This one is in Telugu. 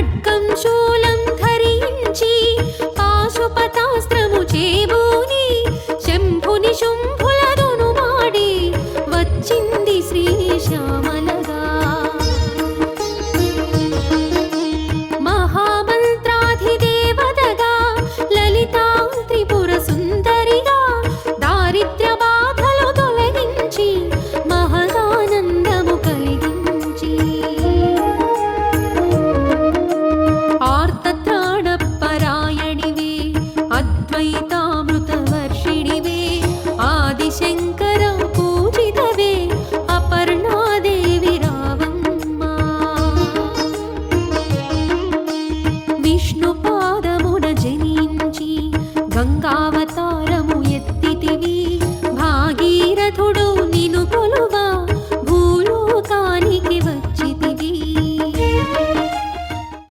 ఖడ్గం శూలం ధరించి పాశుపతాస్త్రము చేబూని శంభుని శుంభులదును మాడి వచ్చింది